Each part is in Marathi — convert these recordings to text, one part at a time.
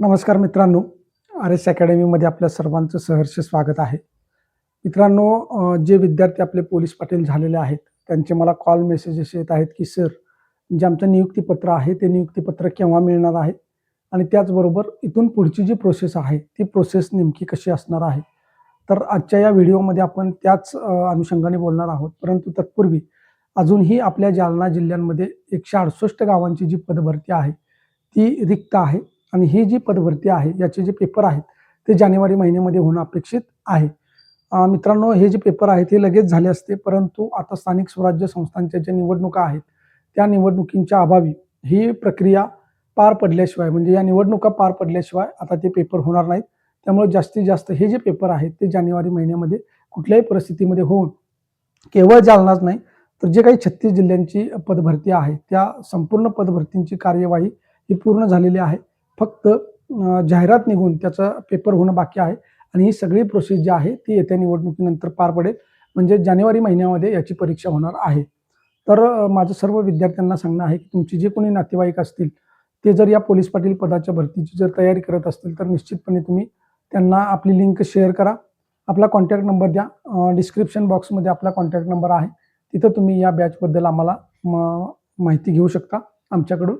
नमस्कार मित्रांनो. आर एस अकॅडमीमध्ये आपल्या सर्वांचं सहर्ष स्वागत आहे. मित्रांनो जे विद्यार्थी आपले पोलीस पाटील झालेले आहेत त्यांचे मला कॉल मेसेजेस येत आहेत की सर जे आमचं नियुक्तीपत्र आहे ते नियुक्तीपत्र केव्हा मिळणार आहे? आणि त्याचबरोबर इथून पुढची जी प्रोसेस आहे ती प्रोसेस नेमकी कशी असणार आहे? तर आजच्या या व्हिडिओमध्ये आपण त्याच अनुषंगाने बोलणार आहोत. परंतु तत्पूर्वी अजूनही आपल्या जालना जिल्ह्यांमध्ये एकशे अडुसष्ट गावांची जी पदभरती आहे ती रिक्त आहे. आणि ही जी पदभरती आहे याचे जे पेपर आहेत ते जानेवारी महिन्यामध्ये होणं अपेक्षित आहे. मित्रांनो हे जे पेपर आहेत हे लगेच झाले असते परंतु आता स्थानिक स्वराज्य संस्थांच्या ज्या निवडणुका आहेत त्या निवडणुकींच्या अभावी ही प्रक्रिया पार पडल्याशिवाय म्हणजे या निवडणुका पार पडल्याशिवाय आता ते पेपर होणार नाहीत. त्यामुळे जास्तीत जास्त हे जे पेपर आहेत ते जानेवारी महिन्यामध्ये कुठल्याही परिस्थितीमध्ये होऊन केवळ जालनाच नाही तर जे काही छत्तीस जिल्ह्यांची पदभरती आहे त्या संपूर्ण पदभरतींची कार्यवाही ही पूर्ण झालेली आहे. फक्त जाहिरात निघून त्याचा पेपर होणं बाकी आहे. आणि ही सगळी प्रोसेस जी आहे ती येत्या निवडणुकीनंतर पार पडेल. म्हणजे जानेवारी महिन्यामध्ये याची परीक्षा होणार आहे. तर माझं सर्व विद्यार्थ्यांना सांगणं आहे की तुमची जे कोणी नातेवाईक असतील ते जर या पोलीस पाटील पदाच्या भरतीची जर तयारी करत असतील तर निश्चितपणे तुम्ही त्यांना आपली लिंक शेअर करा. आपला कॉन्टॅक्ट नंबर द्या. डिस्क्रिप्शन बॉक्समध्ये आपला कॉन्टॅक्ट नंबर आहे. तिथं तुम्ही या बॅचबद्दल आम्हाला म- माहिती घेऊ शकता आमच्याकडून.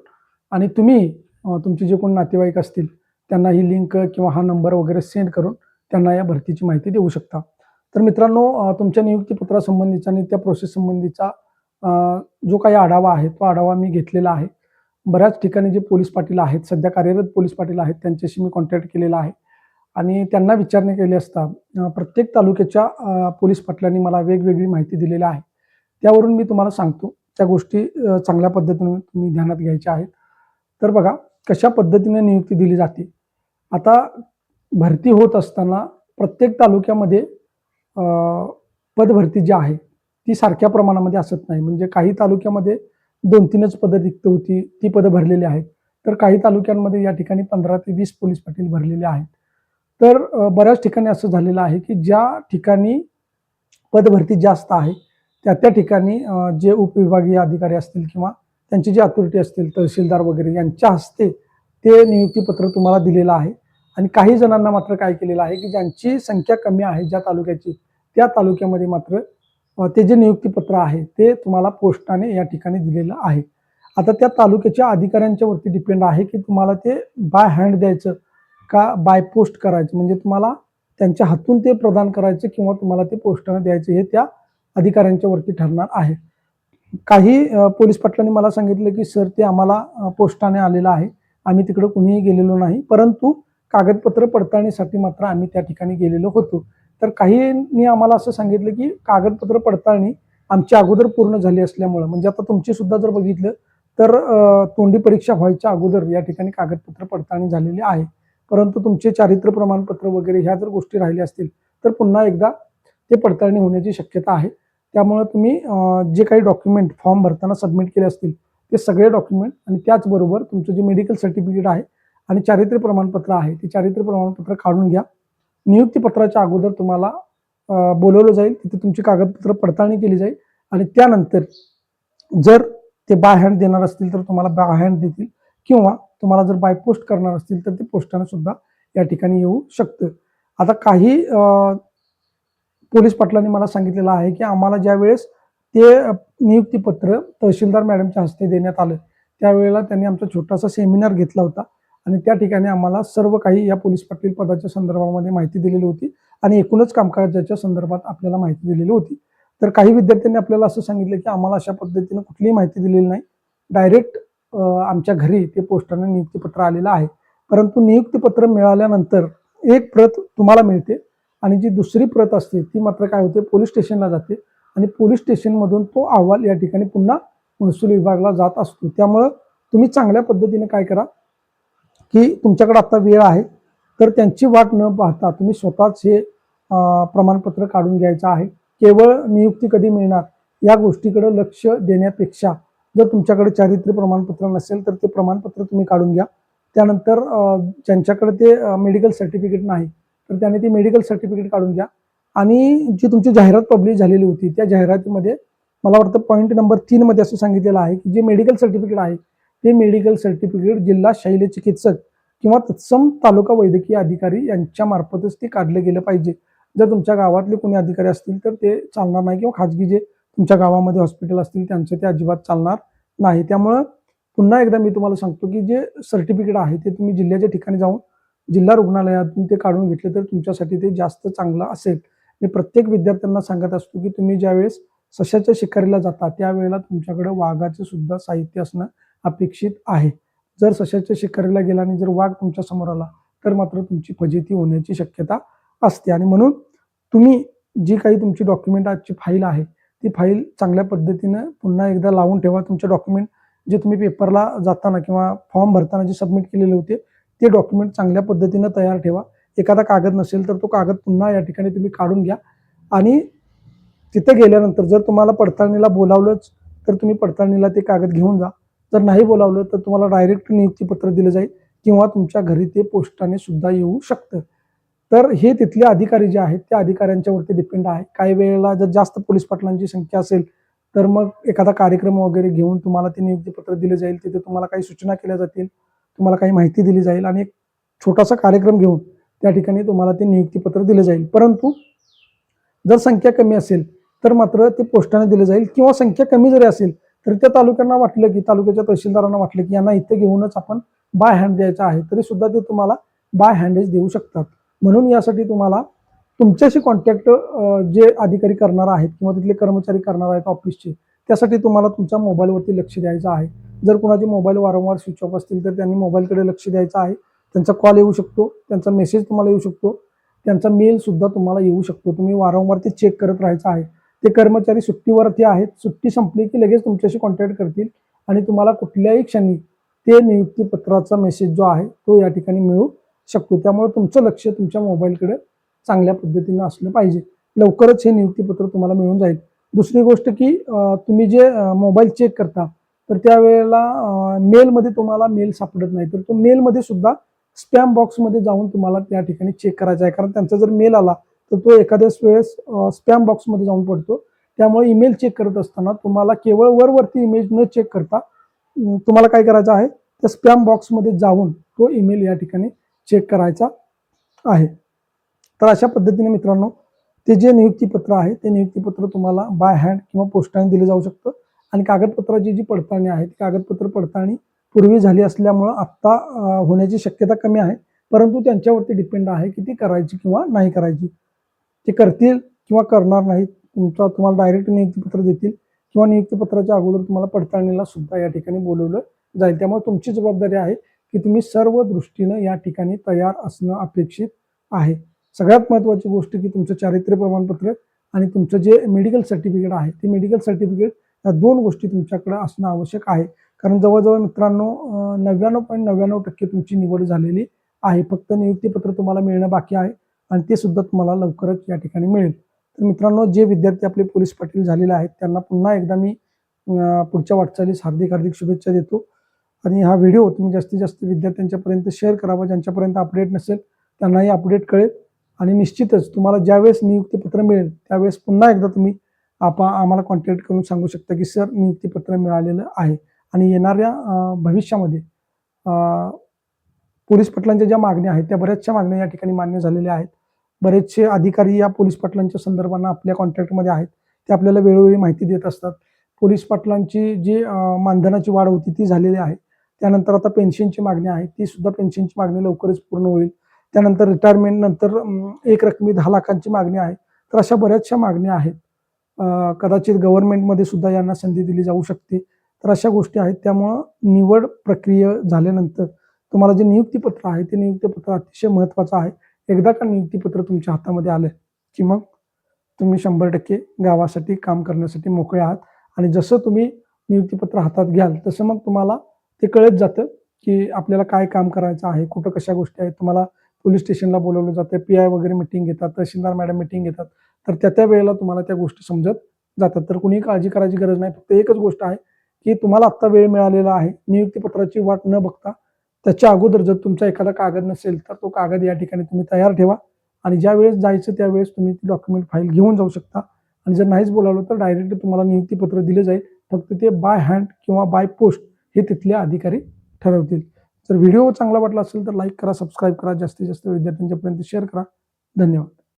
आणि तुम्ही तुमचे जे कोण नातेवाईक असतील त्यांना ही लिंक किंवा हा नंबर वगैरे सेंड करून त्यांना या भरतीची माहिती देऊ शकता. तर मित्रांनो तुमच्या नियुक्तीपत्रासंबंधीचा आणि त्या प्रोसेस संबंधीचा जो काही आढावा आहे तो आढावा मी घेतलेला आहे. बऱ्याच ठिकाणी जे पोलीस पाटील आहेत सध्या कार्यरत पोलीस पाटील आहेत त्यांच्याशी मी कॉन्टॅक्ट केलेला आहे. आणि त्यांना विचारणे केले असता प्रत्येक तालुक्याच्या पोलीस पाटलांनी मला वेगवेगळी माहिती दिलेली आहे. त्यावरून मी तुम्हाला सांगतो त्या गोष्टी चांगल्या पद्धतीने तुम्ही ध्यानात घ्यायच्या आहेत. तर बघा कशा पद्धतीने नियुक्ती दिली जाते. आता भरती होत असताना प्रत्येक तालुक्यामध्ये पदभरती जी आहे ती सारख्या प्रमाणामध्ये असत नाही. म्हणजे काही तालुक्यामध्ये दोन तीनच पदं रिक्त होती ती पदं भरलेली आहेत. तर काही तालुक्यांमध्ये या ठिकाणी पंधरा ते वीस पोलीस पाटील भरलेले आहेत. तर बऱ्याच ठिकाणी असं झालेलं आहे की ज्या ठिकाणी पदभरती जास्त आहे त्या त्या ठिकाणी जे उपविभागीय अधिकारी असतील किंवा त्यांची जी अथॉरिटी असतील तहसीलदार वगैरे यांच्या हस्ते ते नियुक्तीपत्र तुम्हाला दिलेलं आहे. आणि काही जणांना मात्र काय केलेलं आहे की ज्यांची संख्या कमी आहे ज्या तालुक्याची त्या तालुक्यामध्ये मात्र ते जे नियुक्तीपत्र आहे ते तुम्हाला पोस्टाने या ठिकाणी दिलेलं आहे. आता त्या तालुक्याच्या अधिकाऱ्यांच्या वरती डिपेंड आहे की तुम्हाला ते बाय हँड द्यायचं का बाय पोस्ट करायचं? म्हणजे तुम्हाला त्यांच्या हातून ते प्रदान करायचं किंवा तुम्हाला ते पोस्टाने द्यायचं हे त्या अधिकाऱ्यांच्या वरती ठरणार आहे. काही पोलीस पाटलांनी मला सांगितलं की सर ते आम्हाला पोस्टाने आलेलं आहे. आम्ही तिकडं कुणीही गेलेलो नाही. परंतु कागदपत्र पडताळणीसाठी मात्र आम्ही त्या ठिकाणी गेलेलो होतो. तर काहींनी आम्हाला असं सांगितलं की कागदपत्र पडताळणी आमची अगोदर पूर्ण झाली असल्यामुळं. म्हणजे आता तुमची सुद्धा जर बघितलं तर तोंडी परीक्षा व्हायच्या अगोदर या ठिकाणी कागदपत्र पडताळणी झालेली आहे. परंतु तुमचे चारित्र्य प्रमाणपत्र वगैरे ह्या जर गोष्टी राहिल्या असतील तर पुन्हा एकदा ते पडताळणी होण्याची शक्यता आहे. त्यामुळे तुम्ही जे काही डॉक्युमेंट फॉर्म भरताना सबमिट केले असतील ते सगळे डॉक्युमेंट आणि त्याचबरोबर तुमचं जे मेडिकल सर्टिफिकेट आहे आणि चारित्र्य प्रमाणपत्र आहे ते चारित्र्य प्रमाणपत्र काढून घ्या. नियुक्तीपत्राच्या अगोदर तुम्हाला बोलवलं जाईल तिथे तुमची कागदपत्र पडताळणी केली जाईल आणि त्यानंतर जर ते बाय हँड देणार असतील तर तुम्हाला बाय हँड देतील किंवा तुम्हाला जर बाय पोस्ट करणार असतील तर ते पोस्टाने सुद्धा या ठिकाणी येऊ शकतं. आता काही पोलीस पाटलांनी मला सांगितलेलं आहे की आम्हाला ज्या वेळेस ते नियुक्तीपत्र तहसीलदार मॅडमच्या हस्ते देण्यात आलं त्यावेळेला त्यांनी आमचा छोटासा सेमिनार घेतला होता आणि त्या ठिकाणी आम्हाला सर्व काही या पोलीस पाटील पदाच्या संदर्भामध्ये माहिती दिलेली होती आणि एकूणच कामकाजाच्या संदर्भात आपल्याला माहिती दिलेली होती. तर काही विद्यार्थ्यांनी आपल्याला असं सांगितलं की आम्हाला अशा पद्धतीनं कुठलीही माहिती दिलेली नाही. डायरेक्ट आमच्या घरी ते पोस्टाने नियुक्तीपत्र आलेलं आहे. परंतु नियुक्तीपत्र मिळाल्यानंतर एक प्रत तुम्हाला मिळते. आणि जी दुसरी प्रत असते ती मात्र काय होते? पोलीस स्टेशनला जाते. आणि पोलीस स्टेशनमधून तो अहवाल या ठिकाणी पुन्हा महसूल विभागाला जात असतो. त्यामुळं तुम्ही चांगल्या पद्धतीने काय करा की तुमच्याकडे आता वेळ आहे तर त्यांची वाट न पाहता तुम्ही स्वतःच हे प्रमाणपत्र काढून घ्यायचं आहे. केवळ नियुक्ती कधी मिळणार? या गोष्टीकडे लक्ष देण्यापेक्षा जर तुमच्याकडे चारित्र्य प्रमाणपत्र नसेल तर ते प्रमाणपत्र तुम्ही काढून घ्या. त्यानंतर ज्यांच्याकडे ते मेडिकल सर्टिफिकेट नाही तर त्याने ते मेडिकल सर्टिफिकेट काढून घ्या. आणि जी तुमची जाहिरात पब्लिश झालेली होती त्या जाहिरातीमध्ये मला वाटतं पॉईंट नंबर तीनमध्ये असं सांगितलेलं आहे की जे मेडिकल सर्टिफिकेट आहे ते मेडिकल सर्टिफिकेट जिल्हा शैल्य चिकित्सक किंवा तत्सम तालुका वैद्यकीय अधिकारी यांच्या मार्फतच ते काढलं गेलं पाहिजे. जर तुमच्या गावातले कोणी अधिकारी असतील तर ते चालणार नाही किंवा खाजगी जे तुमच्या गावामध्ये हॉस्पिटल असतील त्यांचं ते अजिबात चालणार नाही. त्यामुळं पुन्हा एकदा मी तुम्हाला सांगतो की जे सर्टिफिकेट आहे ते तुम्ही जिल्ह्याच्या ठिकाणी जाऊन जिल्हा रुग्णालयातून ते काढून घेतले तर तुमच्यासाठी ते जास्त चांगलं असेल. मी प्रत्येक विद्यार्थ्यांना सांगत असतो की तुम्ही ज्यावेळेस सशाच्या शिकारीला जाता त्यावेळेला तुमच्याकडे वाघाचं सुद्धा साहित्य असणं अपेक्षित आहे. जर सशाच्या शिकारीला गेला आणि जर वाघ तुमच्यासमोर आला तर मात्र तुमची फजिती होण्याची शक्यता असते. आणि म्हणून तुम्ही जी काही तुमची डॉक्युमेंट आजची फाईल आहे ती फाईल चांगल्या पद्धतीनं पुन्हा एकदा लावून ठेवा. तुमचे डॉक्युमेंट जे तुम्ही पेपरला जाताना किंवा फॉर्म भरताना जे सबमिट केलेले होते ते डॉक्युमेंट चांगल्या पद्धतीनं तयार ठेवा. एखादा कागद नसेल तर तो कागद पुन्हा या ठिकाणी तुम्ही काढून घ्या. आणि तिथे गेल्यानंतर जर तुम्हाला पडताळणीला बोलावलंच तर तुम्ही पडताळणीला ते कागद घेऊन जा. जर नाही बोलावलं तर तुम्हाला डायरेक्ट नियुक्तीपत्र दिलं जाईल किंवा तुमच्या घरी ते पोस्टाने सुद्धा येऊ शकतं. तर हे तिथले अधिकारी जे आहेत त्या अधिकाऱ्यांच्यावरती डिपेंड आहे. काही वेळेला जर जास्त पोलीस पाटलांची संख्या असेल तर मग एखादा कार्यक्रम वगैरे घेऊन तुम्हाला ते नियुक्तीपत्र दिलं जाईल. तिथे तुम्हाला काही सूचना केल्या जातील. तुम्हाला काही माहिती दिली जाईल आणि एक छोटासा कार्यक्रम घेऊन त्या ठिकाणी तुम्हाला ते नियुक्तीपत्र दिलं जाईल. परंतु जर संख्या कमी असेल तर मात्र ते पोस्टाने दिलं जाईल किंवा संख्या कमी जरी असेल तर त्या तालुक्यांना वाटलं की तालुक्याच्या तहसीलदारांना वाटलं की यांना इथं घेऊनच आपण बाय हँड द्यायचं आहे तरी सुद्धा ते तुम्हाला बाय हँडेज देऊ शकतात. म्हणून यासाठी तुम्हाला तुमच्याशी कॉन्टॅक्ट जे अधिकारी करणार आहेत किंवा तिथले कर्मचारी करणार आहेत ऑफिसचे त्यासाठी तुम्हाला तुमच्या मोबाईलवरती लक्ष द्यायचं आहे. जर कुणाचे मोबाईल वारंवार स्विच ऑफ असतील तर त्यांनी मोबाईलकडे लक्ष द्यायचं आहे. त्यांचा कॉल येऊ शकतो त्यांचा मेसेज तुम्हाला येऊ शकतो त्यांचा मेल सुद्धा तुम्हाला येऊ शकतो. तुम्ही वारंवार ते चेक करत राहायचं आहे. ते कर्मचारी सुट्टीवरती आहेत सुट्टी संपली की लगेच तुमच्याशी कॉन्टॅक्ट करतील आणि तुम्हाला कुठल्याही क्षणी ते नियुक्तीपत्राचा मेसेज जो आहे तो या ठिकाणी मिळू शकतो. त्यामुळे तुमचं लक्ष तुमच्या मोबाईलकडे चांगल्या पद्धतीनं असलं पाहिजे. लवकरच हे नियुक्तीपत्र तुम्हाला मिळून जाईल. दुसरी गोष्ट की तुम्ही जे मोबाईल चेक करता तर त्यावेळेला मेलमध्ये तुम्हाला मेल सापडत नाही. तर तो मेलमध्ये सुद्धा स्पॅम बॉक्समध्ये जाऊन तुम्हाला त्या ठिकाणी चेक करायचा आहे. कारण त्यांचा जर मेल आला तर तो एखाद्याच वेळेस स्पॅम बॉक्समध्ये जाऊन पडतो. त्यामुळे ईमेल चेक करत असताना तुम्हाला केवळ वरवरती इमेज न चेक करता तुम्हाला काय करायचं आहे? त्या स्पॅम बॉक्समध्ये जाऊन तो ईमेल या ठिकाणी चेक करायचा आहे. तर अशा पद्धतीने मित्रांनो ते जे नियुक्तीपत्र आहे ते नियुक्तीपत्र तुम्हाला बाय हँड किंवा पोस्टाने दिलं जाऊ शकतं. आणि कागदपत्राची जी पडताळणी आहे ती कागदपत्र पडताळणी पूर्वी झाली असल्यामुळं आत्ता होण्याची शक्यता कमी आहे. परंतु त्यांच्यावरती डिपेंड आहे की ती करायची किंवा नाही करायची. ते करतील किंवा करणार नाहीत तुमचा तुम्हाला डायरेक्ट नियुक्तीपत्र देतील किंवा नियुक्तीपत्राच्या अगोदर तुम्हाला पडताळणीला सुद्धा या ठिकाणी बोलवलं जाईल. त्यामुळे तुमची जबाबदारी आहे की तुम्ही सर्व दृष्टीनं या ठिकाणी तयार असणं अपेक्षित आहे. सगळ्यात महत्त्वाची गोष्ट की तुमचं चारित्र्य प्रमाणपत्र आणि तुमचं जे मेडिकल सर्टिफिकेट आहे ते मेडिकल सर्टिफिकेट या दोन गोष्टी तुमच्याकडे असणं आवश्यक आहे. कारण जवळजवळ मित्रांनो नव्याण्णव पॉईंट नव्याण्णव टक्के तुमची निवड झालेली आहे. फक्त नियुक्तीपत्र तुम्हाला मिळणं बाकी आहे आणि ते सुद्धा तुम्हाला लवकरच या ठिकाणी मिळेल. तर मित्रांनो जे विद्यार्थी आपले पोलीस पाटील झालेले आहेत त्यांना पुन्हा एकदा मी पुढच्या वाटचालीस हार्दिक हार्दिक शुभेच्छा देतो. आणि हा व्हिडिओ तुम्ही जास्तीत जास्त विद्यार्थ्यांच्यापर्यंत शेअर करावा. ज्यांच्यापर्यंत अपडेट नसेल त्यांनाही अपडेट कळेल. आणि निश्चितच तुम्हाला ज्यावेळेस नियुक्तीपत्र मिळेल त्यावेळेस पुन्हा एकदा तुम्ही आपा आम्हाला कॉन्टॅक्ट करून सांगू शकता की सर नियुक्तीपत्र मिळालेलं आहे. आणि येणाऱ्या भविष्यामध्ये पोलीस पटलांच्या ज्या मागण्या आहेत त्या बऱ्याचशा मागण्या या ठिकाणी मान्य झालेल्या आहेत. बरेचसे अधिकारी या पोलीस पाटलांच्या संदर्भानं आपल्या कॉन्टॅक्टमध्ये आहेत. ते आपल्याला वेळोवेळी माहिती देत असतात. पोलीस पाटलांची जी मानधनाची वाढ होती ती झालेली आहे. त्यानंतर आता पेन्शनची मागणी आहे ती सुद्धा पेन्शनची मागणी लवकरच पूर्ण होईल. त्यानंतर रिटायरमेंट नंतर एक रकमी दहा लाखांची मागणी आहे. तर अशा बऱ्याचशा मागण्या आहेत. कदाचित गव्हर्नमेंटमध्ये सुद्धा यांना संधी दिली जाऊ शकते. तर अशा गोष्टी आहेत. त्यामुळं निवड प्रक्रिया झाल्यानंतर तुम्हाला जे नियुक्तीपत्र आहे ते नियुक्तीपत्र अतिशय महत्त्वाचं आहे. एकदा का नियुक्तीपत्र तुमच्या हातामध्ये आलं की मग तुम्ही शंभर टक्के गावासाठी काम करण्यासाठी मोकळे आहात. आणि जसं तुम्ही नियुक्तीपत्र हातात घ्याल तसं मग तुम्हाला ते कळत जातं की आपल्याला काय काम करायचं आहे कुठं कशा गोष्टी आहेत. तुम्हाला पोलीस स्टेशनला बोलवलं जातं. पी आय वगैरे मिटिंग घेतात तहसीलदार मॅडम मिटिंग घेतात. तर त्या त्या वेळेला तुम्हाला त्या गोष्टी समजत जातात. तर कुणी काळजी करायची गरज नाही. फक्त एकच गोष्ट आहे की तुम्हाला आत्ता वेळ मिळालेला आहे. नियुक्तीपत्राची वाट न बघता त्याच्या अगोदर जर तुमचा एखादा कागद नसेल तर तो कागद या ठिकाणी तुम्ही तयार ठेवा. आणि ज्या वेळेस जायचं त्यावेळेस तुम्ही ती डॉक्युमेंट फाईल घेऊन जाऊ शकता. आणि जर नाहीच बोलावलं तर डायरेक्ट तुम्हाला नियुक्तीपत्र दिलं जाईल. फक्त ते बाय हँड किंवा बाय पोस्ट हे तिथले अधिकारी ठरवतील. जर व्हिडिओ चांगला वाटला असेल तर लाईक करा सबस्क्राईब करा. जास्तीत जास्त विद्यार्थ्यांच्यापर्यंत शेअर करा. धन्यवाद.